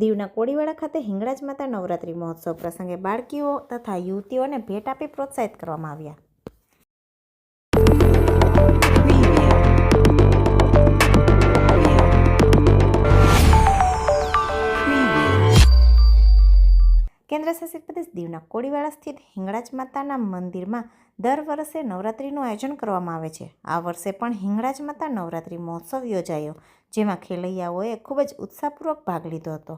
દીવના કોળીવાડા ખાતે હિંગળાજ માતા નવરાત્રિ મહોત્સવ પ્રસંગે બાળકીઓ તથા યુવતીઓને ભેટ આપી પ્રોત્સાહિત કરવામાં આવ્યા. કેન્દ્રશાસિત પ્રદેશ દીવના કોડીવાળા સ્થિત હિંગળાજ માતાના મંદિરમાં દર વર્ષે નવરાત્રિનું આયોજન કરવામાં આવે છે. આ વર્ષે પણ હિંગળાજ માતા નવરાત્રિ મહોત્સવ યોજાયો, જેમાં ખેલૈયાઓએ ખૂબ જ ઉત્સાહપૂર્વક ભાગ લીધો હતો.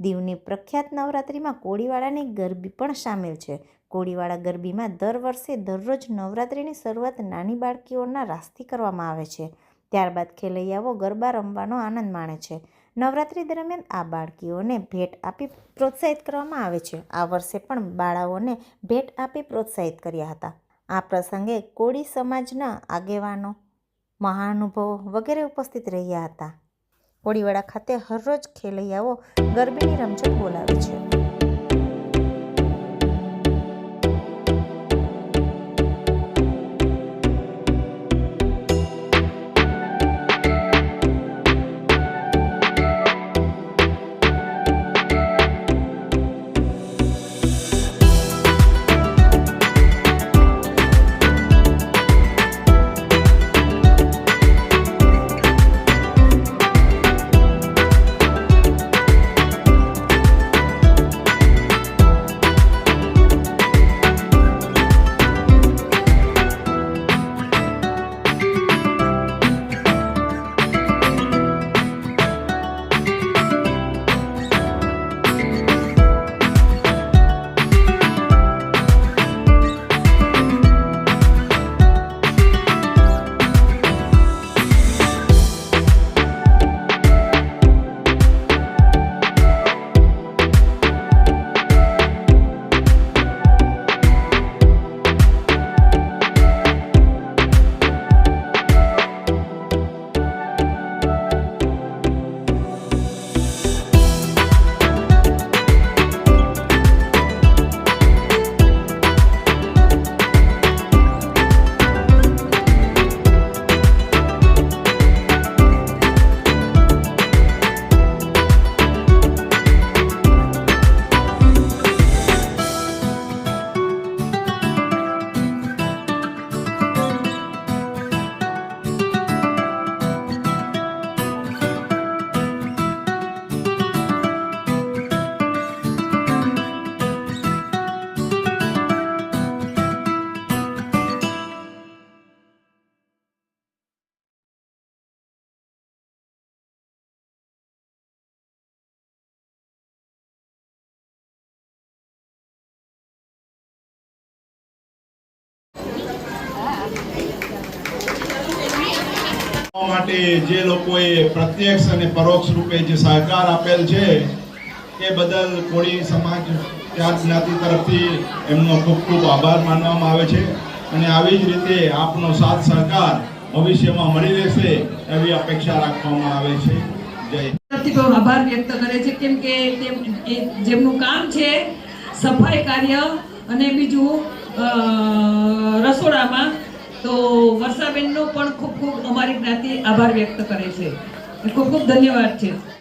દીવની પ્રખ્યાત નવરાત્રિમાં કોળીવાળાની ગરબી પણ સામેલ છે. કોળીવાળા ગરબીમાં દર વર્ષે દરરોજ નવરાત્રિની શરૂઆત નાની બાળકીઓના રાસથી કરવામાં આવે છે. ત્યારબાદ ખેલૈયાઓ ગરબા રમવાનો આનંદ માણે છે. નવરાત્રિ દરમિયાન આ બાળકીઓને ભેટ આપી પ્રોત્સાહિત કરવામાં આવે છે. આ વર્ષે પણ બાળાઓને ભેટ આપી પ્રોત્સાહિત કર્યા હતા. આ પ્રસંગે કોળી સમાજના આગેવાનો, મહાનુભવો વગેરે ઉપસ્થિત રહ્યા હતા. કોળીવાડા ખાતે હરરોજ ખેલૈયાઓ ગરબીની રમઝટ બોલાવે છે. માટે જે લોકોએ પ્રત્યક્ષ અને પરોક્ષ રૂપે જે સહકાર આપેલ છે, એ બદલ કોળી સમાજ જાત જ્ઞાતિ તરફથી એમનો ખૂબ ખૂબ આભાર માનવામાં આવે છે. અને આવી જ રીતે આપનો સાથ સહકાર ભવિષ્યમાં મળી રહેશે એવી અપેક્ષા રાખવામાં આવે છે. જય આભાર વ્યક્ત કરે છે, કેમ કે જેમનું કામ છે, સફાઈ કાર્ય અને બીજું રસોડામાં તો વર્ષાબેનનો પણ ખૂબ ખૂબ અમારી જ્ઞાતિ આભાર વ્યક્ત કરે છે. ખૂબ ખૂબ ધન્યવાદ છે.